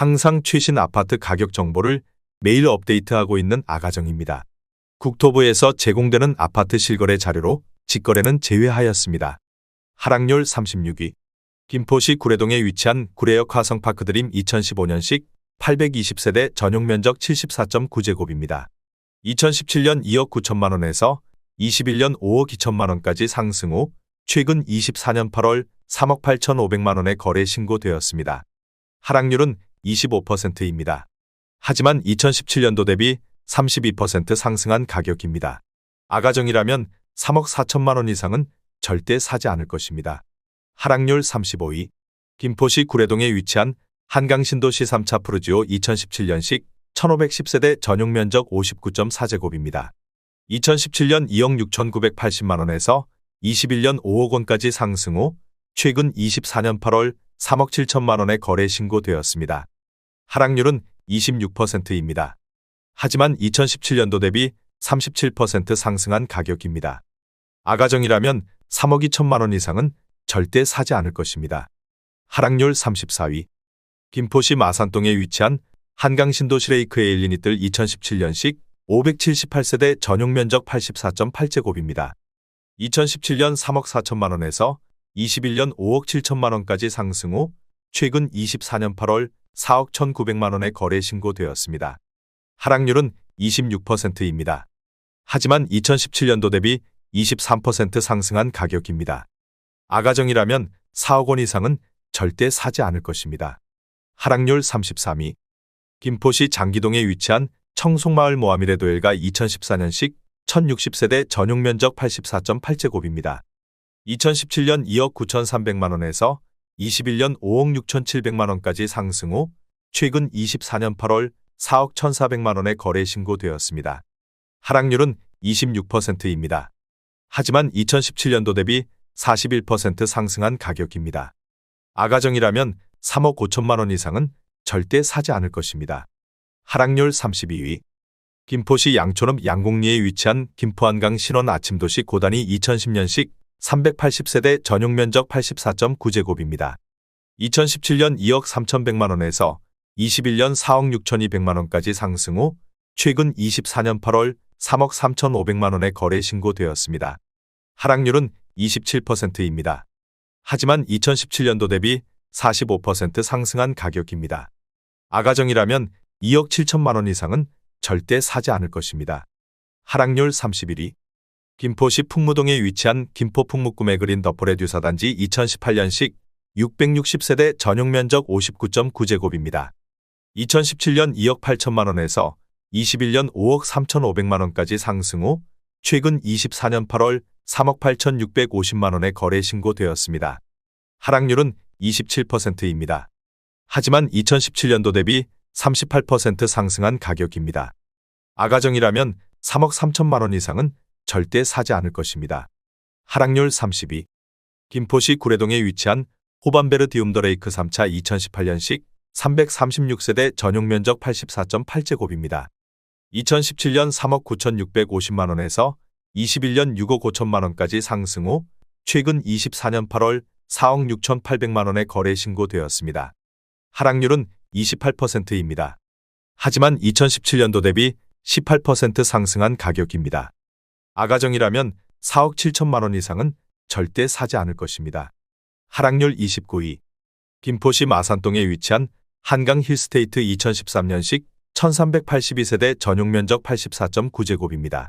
항상 최신 아파트 가격 정보를 매일 업데이트하고 있는 아가정입니다. 국토부에서 제공되는 아파트 실거래 자료로 직거래는 제외하였습니다. 하락률 36위. 김포시 구례동에 위치한 구례역 화성파크 드림 2015년식 820세대 전용 면적 74.9제곱입니다. 2017년 2억 9천만 원에서 21년 5억 2천만 원까지 상승 후 최근 24년 8월 3억 8천 5백만 원에 거래 신고되었습니다. 하락률은 25%입니다. 하지만 2017년도 대비 32% 상승한 가격입니다. 아가정이라면 3억 4천만 원 이상은 절대 사지 않을 것입니다. 하락률 35위. 김포시 구례동에 위치한 한강신도시 3차 푸르지오 2017년식 1510세대 전용 면적 59.4제곱입니다. 2017년 2억 6,980만 원에서 21년 5억 원까지 상승 후 최근 24년 8월 3억 7천만 원에 거래 신고되었습니다. 하락률은 26%입니다. 하지만 2017년도 대비 37% 상승한 가격입니다. 아가정이라면 3억 2천만 원 이상은 절대 사지 않을 것입니다. 하락률 34위. 김포시 마산동에 위치한 한강신도 시레이크 에일리니뜰 2017년식 578세대 전용 면적 84.8제곱입니다. 2017년 3억 4천만 원에서 21년 5억 7천만 원까지 상승 후 최근 24년 8월 4억 1,900만 원에 거래 신고되었습니다. 하락률은 26%입니다. 하지만 2017년도 대비 23% 상승한 가격입니다. 아가정이라면 4억 원 이상은 절대 사지 않을 것입니다. 하락률 33위. 김포시 장기동에 위치한 청송마을 모하미레도엘가 2014년식 1060세대 전용 면적 84.8제곱입니다. 2017년 2억 9,300만 원에서 21년 5억 6,700만 원까지 상승 후 최근 24년 8월 4억 1,400만 원에 거래 신고되었습니다. 하락률은 26%입니다. 하지만 2017년도 대비 41% 상승한 가격입니다. 아가정이라면 3억 5천만 원 이상은 절대 사지 않을 것입니다. 하락률 32위. 김포시 양촌읍 양곡리에 위치한 김포한강 신원 아침도시 고단위 2010년식 380세대 전용 면적 84.9제곱입니다. 2017년 2억 3,100만 원에서 21년 4억 6,200만 원까지 상승 후 최근 24년 8월 3억 3,500만 원에 거래 신고되었습니다. 하락률은 27%입니다. 하지만 2017년도 대비 45% 상승한 가격입니다. 아가정이라면 2억 7천만 원 이상은 절대 사지 않을 것입니다. 하락률 31위. 김포시 풍무동에 위치한 김포 풍무꿈에 그린 더포레듀사 단지 2018년식 660세대 전용 면적 59.9제곱입니다. 2017년 2억 8천만 원에서 21년 5억 3,500만 원까지 상승 후 최근 24년 8월 3억 8,650만 원에 거래 신고되었습니다. 하락률은 27%입니다. 하지만 2017년도 대비 38% 상승한 가격입니다. 아가정이라면 3억 3천만 원 이상은 절대 사지 않을 것입니다. 하락률 32. 김포시 구례동에 위치한 호반베르 디움더 레이크 3차 2018년식 336세대 전용 면적 84.8제곱입니다. 2017년 3억 9,650만 원에서 21년 6억 5천만 원까지 상승 후 최근 24년 8월 4억 6천8백만 원에 거래 신고되었습니다. 하락률은 28%입니다. 하지만 2017년도 대비 18% 상승한 가격입니다. 아가정이라면 4억 7천만 원 이상은 절대 사지 않을 것입니다. 하락률 29위. 김포시 마산동에 위치한 한강 힐스테이트 2013년식 1382세대 전용 면적 84.9제곱입니다.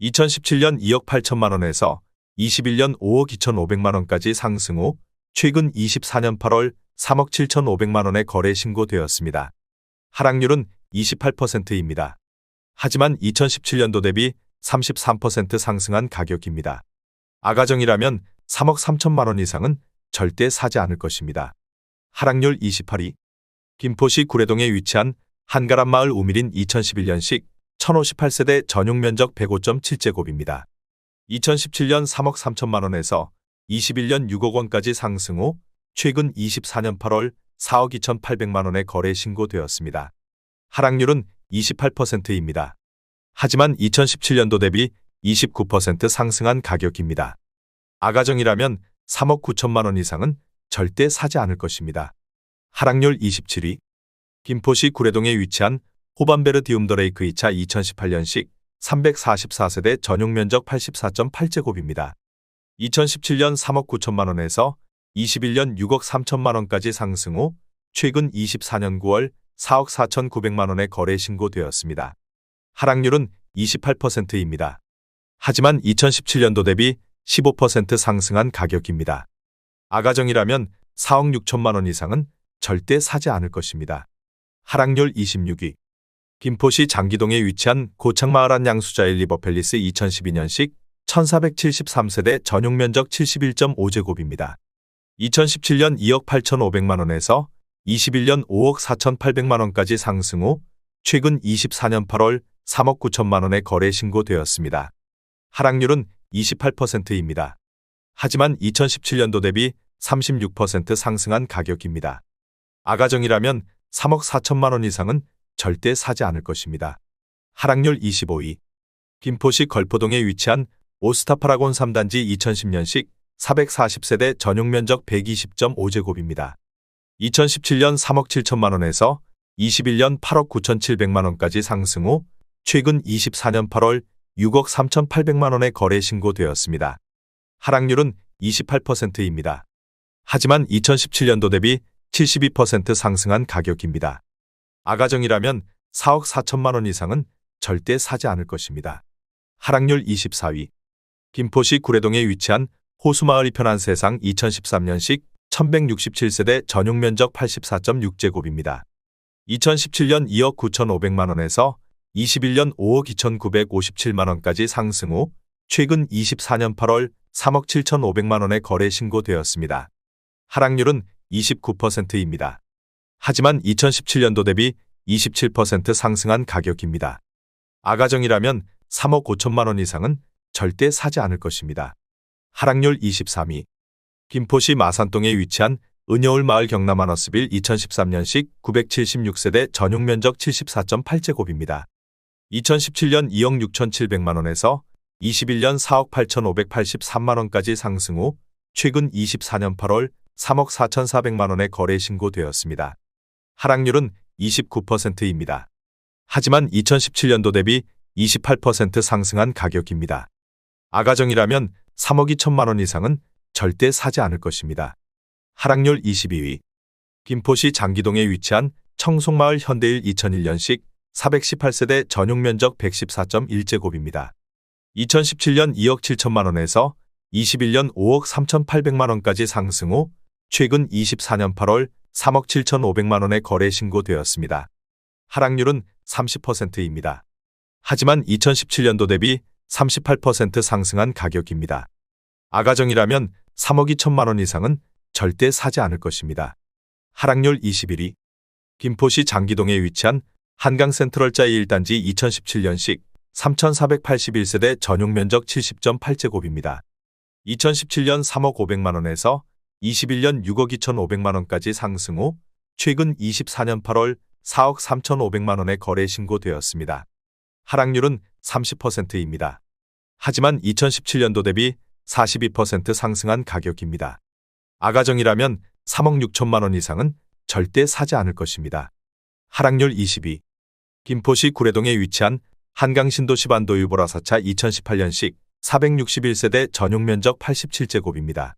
2017년 2억 8천만 원에서 21년 5억 2천5백만 원까지 상승 후 최근 24년 8월 3억 7천5백만 원에 거래 신고되었습니다. 하락률은 28%입니다. 하지만 2017년도 대비 33% 상승한 가격입니다. 아가정이라면 3억 3천만 원 이상은 절대 사지 않을 것입니다. 하락률 28위. 김포시 구례동에 위치한 한가람마을 우밀인 2011년식 1058세대 전용 면적 105.7제곱입니다. 2017년 3억 3천만 원에서 21년 6억 원까지 상승 후 최근 24년 8월 4억 2천8백만 원에 거래 신고되었습니다. 하락률은 28%입니다. 하지만 2017년도 대비 29% 상승한 가격입니다. 아가정이라면 3억 9천만 원 이상은 절대 사지 않을 것입니다. 하락률 27위. 김포시 구례동에 위치한 호반베르디움 더레이크 2차 2018년식 344세대 전용 면적 84.8제곱입니다. 2017년 3억 9천만 원에서 21년 6억 3천만 원까지 상승 후 최근 24년 9월 4억 4천 9백만 원에 거래 신고되었습니다. 하락률은 28%입니다. 하지만 2017년도 대비 15% 상승한 가격입니다. 아가정이라면 4억 6천만 원 이상은 절대 사지 않을 것입니다. 하락률 26위. 김포시 장기동에 위치한 고창마을 한 양수자일 리버팰리스 2012년식 1473세대 전용 면적 71.5제곱입니다. 2017년 2억 8,500만 원에서 21년 5억 4,800만 원까지 상승 후 최근 24년 8월 3억 9천만 원에 거래 신고되었습니다. 하락률은 28%입니다. 하지만 2017년도 대비 36% 상승한 가격입니다. 아가정이라면 3억 4천만 원 이상은 절대 사지 않을 것입니다. 하락률 25위. 김포시 걸포동에 위치한 오스타파라곤 3단지 2010년식 440세대 전용 면적 120.5제곱입니다. 2017년 3억 7천만 원에서 21년 8억 9천7백만 원까지 상승 후 최근 24년 8월 6억 3천8백만 원에 거래 신고되었습니다. 하락률은 28%입니다. 하지만 2017년도 대비 72% 상승한 가격입니다. 아가정이라면 4억 4천만 원 이상은 절대 사지 않을 것입니다. 하락률 24위. 김포시 구례동에 위치한 호수마을 이 편한 세상 2013년식 1167세대 전용 면적 84.6제곱입니다. 2017년 2억 9천5백만 원에서 21년 5억 2,957만 원까지 상승 후 최근 24년 8월 3억 7천5백만 원에 거래 신고되었습니다. 하락률은 29%입니다. 하지만 2017년도 대비 27% 상승한 가격입니다. 아가정이라면 3억 5천만 원 이상은 절대 사지 않을 것입니다. 하락률 23위. 김포시 마산동에 위치한 은여울 마을 경남 아너스빌 2013년식 976세대 전용 면적 74.8제곱입니다. 2017년 2억 6천7백만 원에서 21년 4억 8천583만 원까지 상승 후 최근 24년 8월 3억 4천4백만 원에 거래 신고되었습니다. 하락률은 29%입니다. 하지만 2017년도 대비 28% 상승한 가격입니다. 아가정이라면 3억 2천만 원 이상은 절대 사지 않을 것입니다. 하락률 22위. 김포시 장기동에 위치한 청송마을 현대일 2001년식 418세대 전용 면적 114.1제곱입니다. 2017년 2억 7천만 원에서 21년 5억 3천8백만 원까지 상승 후 최근 24년 8월 3억 7천5백만 원에 거래 신고되었습니다. 하락률은 30%입니다. 하지만 2017년도 대비 38% 상승한 가격입니다. 아가정이라면 3억 2천만 원 이상은 절대 사지 않을 것입니다. 하락률 21위. 김포시 장기동에 위치한 한강 센트럴자이 1단지 2017년식 3,481세대 전용 면적 70.8제곱입니다. 2017년 3억 5백만 원에서 21년 6억 2천5백만 원까지 상승 후 최근 24년 8월 4억 3천5백만 원에 거래 신고되었습니다. 하락률은 30%입니다. 하지만 2017년도 대비 42% 상승한 가격입니다. 아가정이라면 3억 6천만 원 이상은 절대 사지 않을 것입니다. 하락률 22. 김포시 구례동에 위치한 한강신도시반도 유보라사차 2018년식 461세대 전용 면적 87제곱입니다.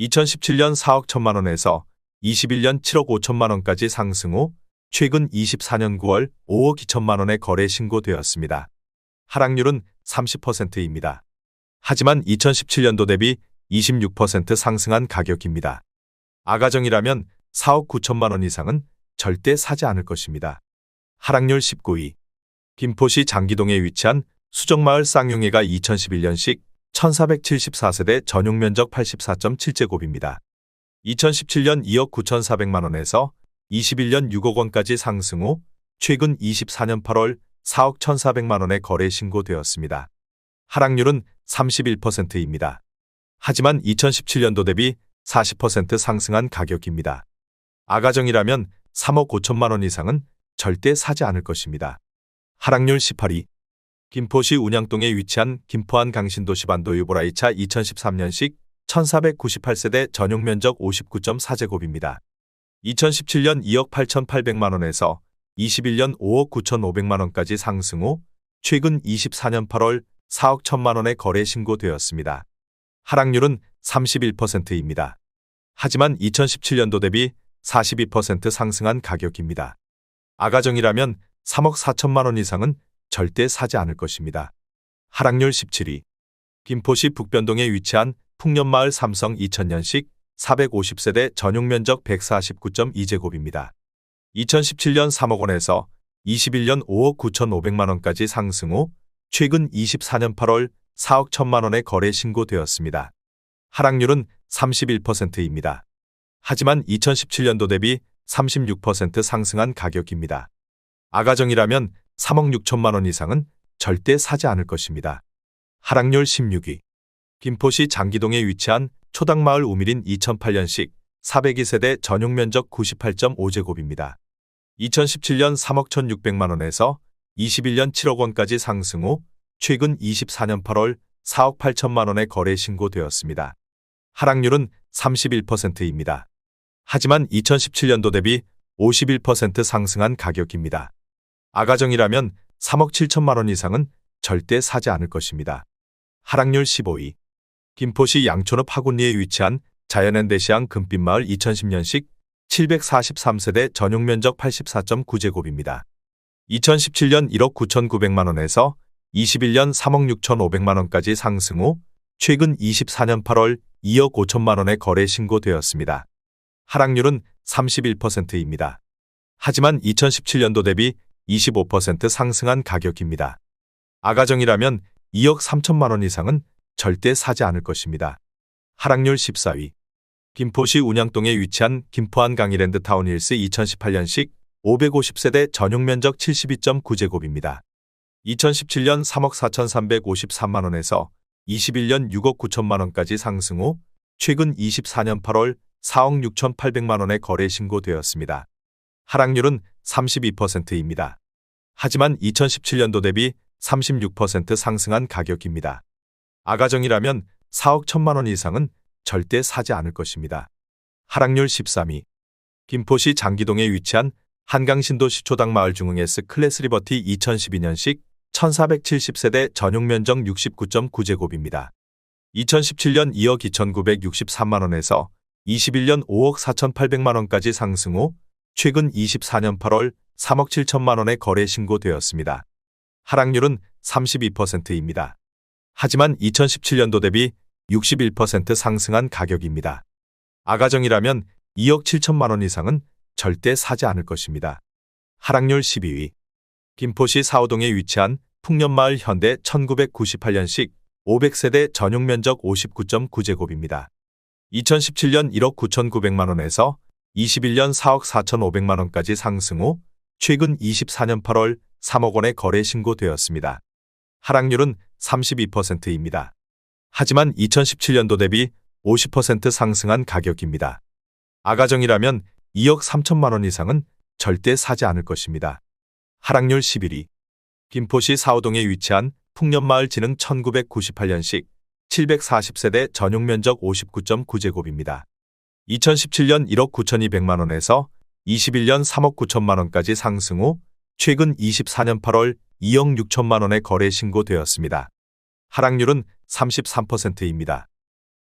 2017년 4억 1천만 원에서 21년 7억 5천만 원까지 상승 후 최근 24년 9월 5억 2천만 원에 거래 신고되었습니다. 하락률은 30%입니다. 하지만 2017년도 대비 26% 상승한 가격입니다. 아가정이라면 4억 9천만 원 이상은 절대 사지 않을 것입니다. 하락률 19위. 김포시 장기동에 위치한 수정마을 쌍용회가 2011년식 1474세대 전용 면적 84.7제곱입니다. 2017년 2억 9천4백만 원에서 21년 6억 원까지 상승 후 최근 24년 8월 4억 1,400만 원에 거래 신고되었습니다. 하락률은 31%입니다. 하지만 2017년도 대비 40% 상승한 가격입니다. 아가정이라면 3억 5천만 원 이상은 절대 사지 않을 것입니다. 하락률 18위. 김포시 운양동에 위치한 김포한 강신도시 반도 유보라이차 2013년식 1498세대 전용 면적 59.4제곱입니다. 2017년 2억 8,800만 원에서 21년 5억 9,500만 원까지 상승 후 최근 24년 8월 4억 1천만 원의 거래 신고되었습니다. 하락률은 31%입니다. 하지만 2017년도 대비 42% 상승한 가격입니다. 아가정이라면 3억 4천만 원 이상은 절대 사지 않을 것입니다. 하락률 17위. 김포시 북변동에 위치한 풍년마을 삼성 2000년식 450세대 전용 면적 149.2제곱입니다. 2017년 3억 원에서 21년 5억 9천5백만 원까지 상승 후 최근 24년 8월 4억 1천만 원의 거래 신고되었습니다. 하락률은 31%입니다. 하지만 2017년도 대비 36% 상승한 가격입니다. 아가정이라면 3억 6천만 원 이상은 절대 사지 않을 것입니다. 하락률 16위. 김포시 장기동에 위치한 초당마을 우밀인 2008년식 402세대 전용 면적 98.5제곱입니다. 2017년 3억 1,600만 원에서 21년 7억 원까지 상승 후 최근 24년 8월 4억 8천만 원의 거래 신고되었습니다. 하락률은 31%입니다. 하지만 2017년도 대비 51% 상승한 가격입니다. 아가정이라면 3억 7천만 원 이상은 절대 사지 않을 것입니다. 하락률 15위. 김포시 양촌읍 하군리에 위치한 자연앤대시양 금빛마을 2010년식 743세대 전용 면적 84.9제곱입니다. 2017년 1억 9,900만 원에서 21년 3억 6,500만 원까지 상승 후 최근 24년 8월 2억 5천만 원의 거래 신고되었습니다. 하락률은 31%입니다. 하지만 2017년도 대비 25% 상승한 가격입니다. 아가정이라면 2억 3천만 원 이상은 절대 사지 않을 것입니다. 하락률 14위. 김포시 운양동에 위치한 김포한 강이랜드 타운힐스 2018년식 550세대 전용 면적 72.9제곱입니다. 2017년 3억 4,353만 원에서 21년 6억 9천만 원까지 상승 후 최근 24년 8월 4억 6천8백만 원의 거래 신고되었습니다. 하락률은 32%입니다. 하지만 2017년도 대비 36% 상승한 가격입니다. 아가정이라면 4억 1천만 원 이상은 절대 사지 않을 것입니다. 하락률 13위. 김포시 장기동에 위치한 한강신도 시 초당 마을 중흥S 클래스 리버티 2012년식 1470세대 전용 면적 69.9제곱입니다. 2017년 2억 2,963만 원에서 21년 5억 4,800만 원까지 상승 후 최근 24년 8월 3억 7천만 원의 거래 신고되었습니다. 하락률은 32%입니다. 하지만 2017년도 대비 61% 상승한 가격입니다. 아가정이라면 2억 7천만 원 이상은 절대 사지 않을 것입니다. 하락률 12위. 김포시 사호동에 위치한 풍년마을 현대 1998년식 500세대 전용 면적 59.9제곱입니다. 2017년 1억 9,900만 원에서 21년 4억 4,500만 원까지 상승 후 최근 24년 8월 3억 원의 거래 신고되었습니다. 하락률은 32%입니다. 하지만 2017년도 대비 50% 상승한 가격입니다. 아가정이라면 2억 3천만 원 이상은 절대 사지 않을 것입니다. 하락률 11위. 김포시 사호동에 위치한 풍년마을 진흥 1998년식 740세대 전용 면적 59.9제곱입니다. 2017년 1억 9,200만 원에서 21년 3억 9천만 원까지 상승 후 최근 24년 8월 2억 6천만 원의 거래 신고되었습니다. 하락률은 33%입니다.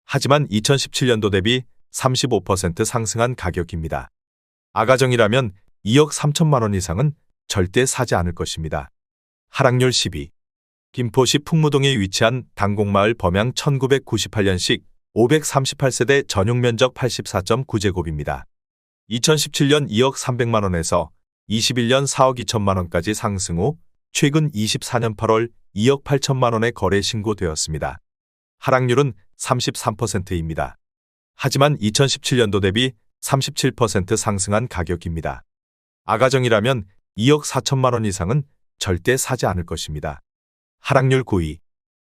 하지만 2017년도 대비 35% 상승한 가격입니다. 아가정이라면 2억 3천만 원 이상은 절대 사지 않을 것입니다. 하락률 12. 김포시 풍무동에 위치한 당곡마을 범양 1998년식 538세대 전용 면적 84.9제곱입니다. 2017년 2억 300만 원에서 21년 4억 2천만 원까지 상승 후 최근 24년 8월 2억 8천만 원의 거래 신고되었습니다. 하락률은 33%입니다. 하지만 2017년도 대비 37% 상승한 가격입니다. 아가정이라면 2억 4천만 원 이상은 절대 사지 않을 것입니다. 하락률 9위.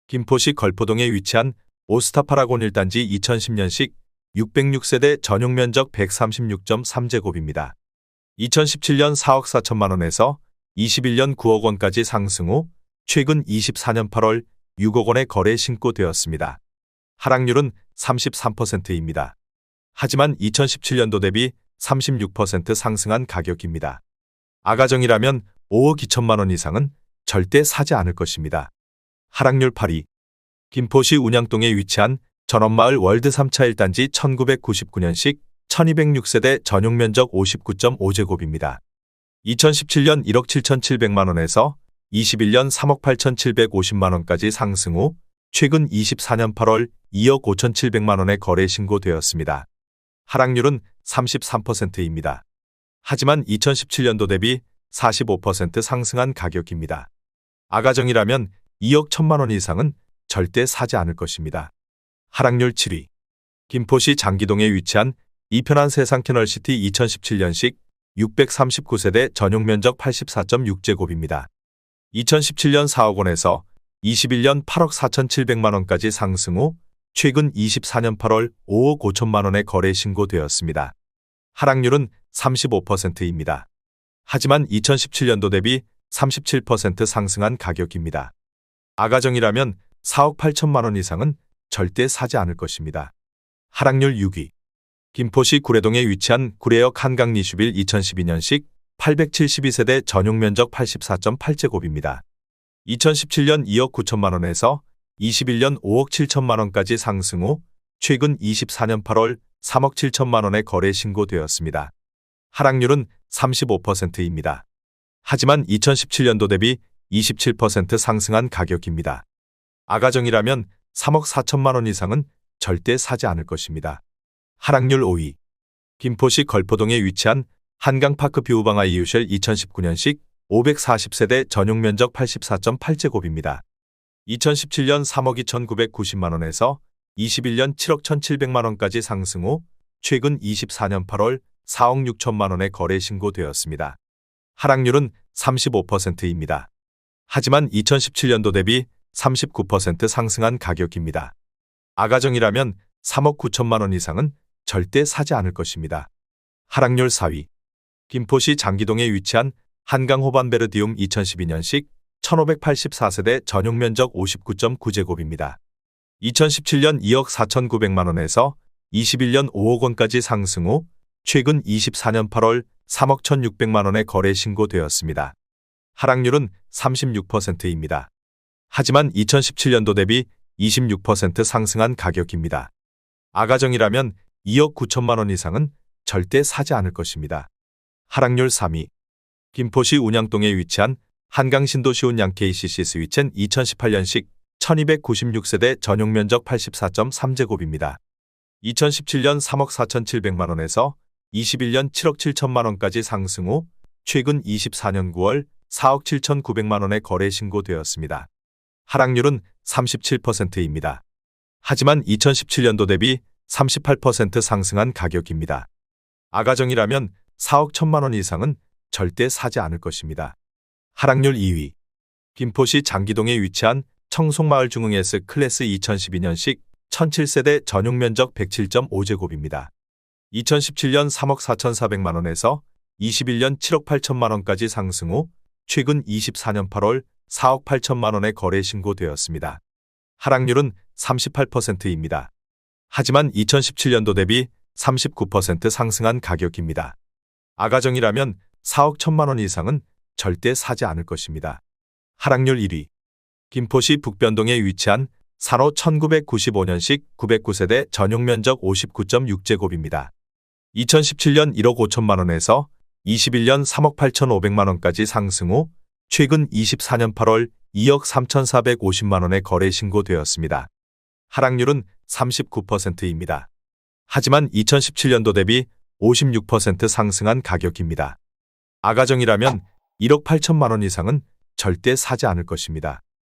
김포시 걸포동에 위치한 오스타파라곤 1단지 2010년식 606세대 전용 면적 136.3제곱입니다. 2017년 4억 4천만 원에서 21년 9억 원까지 상승 후 최근 24년 8월 6억 원의 거래 신고되었습니다. 하락률은 33%입니다. 하지만 2017년도 대비 36% 상승한 가격입니다. 아가정이라면 5억 2천만 원 이상은 절대 사지 않을 것입니다. 하락률 8위. 김포시 운양동에 위치한 전원마을 월드 3차 1단지 1999년식 1206세대 전용 면적 59.5제곱입니다. 2017년 1억 7,700만 원에서 21년 3억 8,750만 원까지 상승 후 최근 24년 8월 2억 5,700만 원에 거래 신고되었습니다. 하락률은 33%입니다. 하지만 2017년도 대비 45% 상승한 가격입니다. 아가정이라면 2억 1천만 원 이상은 절대 사지 않을 것입니다. 하락률 7위. 김포시 장기동에 위치한 이편한 세상 캐널시티 2017년식 639세대 전용 면적 84.6제곱입니다. 2017년 4억 원에서 21년 8억 4,700만 원까지 상승 후 최근 24년 8월 5억 5천만 원에 거래 신고되었습니다. 하락률은 35%입니다. 하지만 2017년도 대비 37% 상승한 가격입니다. 아가정이라면 4억 8천만 원 이상은 절대 사지 않을 것입니다. 하락률 6위. 김포시 구례동에 위치한 구례역 한강 리슈빌 2012년식 872세대 전용 면적 84.8제곱입니다. 2017년 2억 9천만 원에서 21년 5억 7천만 원까지 상승 후 최근 24년 8월 3억 7천만 원에 거래 신고되었습니다. 하락률은 35%입니다. 하지만 2017년도 대비 27% 상승한 가격입니다. 아가정이라면 3억 4천만 원 이상은 절대 사지 않을 것입니다. 하락률 5위. 김포시 걸포동에 위치한 한강파크 뷰방아 이유쉘 2019년식 540세대 전용 면적 84.8제곱입니다. 2017년 3억 2,990만 원에서 21년 7억 1,700만 원까지 상승 후 최근 24년 8월 4억 6천만 원에 거래 신고되었습니다. 하락률은 35%입니다. 하지만 2017년도 대비 39% 상승한 가격입니다. 아가정이라면 3억 9천만 원 이상은 절대 사지 않을 것입니다. 하락률 4위. 김포시 장기동에 위치한 한강 호반베르디움 2012년식 1584세대 전용 면적 59.9제곱입니다. 2017년 2억 4,900만 원에서 21년 5억 원까지 상승 후 최근 24년 8월 3억 1,600만 원에 거래 신고되었습니다. 하락률은 36%입니다. 하지만 2017년도 대비 26% 상승한 가격입니다. 아가정이라면 2억 9천만 원 이상은 절대 사지 않을 것입니다. 하락률 3위. 김포시 운양동에 위치한 한강신도시온 양KCC 스위첸 2018년식 1296세대 전용 면적 84.3제곱입니다. 2017년 3억 4,700만 원에서 21년 7억 7천만 원까지 상승 후 최근 24년 9월 4억 7천9백만 원에 거래 신고되었습니다. 하락률은 37%입니다. 하지만 2017년도 대비 38% 상승한 가격입니다. 아가정이라면 4억 1천만 원 이상은 절대 사지 않을 것입니다. 하락률 2위. 김포시 장기동에 위치한 청송마을 중흥S 클래스 2012년식 1007세대 전용 면적 107.5제곱입니다. 2017년 3억 4,400만 원에서 21년 7억 8천만 원까지 상승 후 최근 24년 8월 4억 8천만 원에 거래 신고되었습니다. 하락률은 38%입니다. 하지만 2017년도 대비 39% 상승한 가격입니다. 아가정이라면 4억 1천만 원 이상은 절대 사지 않을 것입니다. 하락률 1위. 김포시 북변동에 위치한 산호 1995년식 909세대 전용 면적 59.6제곱입니다. 2017년 1억 5천만 원에서 21년 3억 8천5백만 원까지 상승 후 최근 24년 8월 2억 3,450만 원에 거래 신고되었습니다. 하락률은 39%입니다. 하지만 2017년도 대비 56% 상승한 가격입니다. 아가정이라면 1억 8천만 원 이상은 절대 사지 않을 것입니다.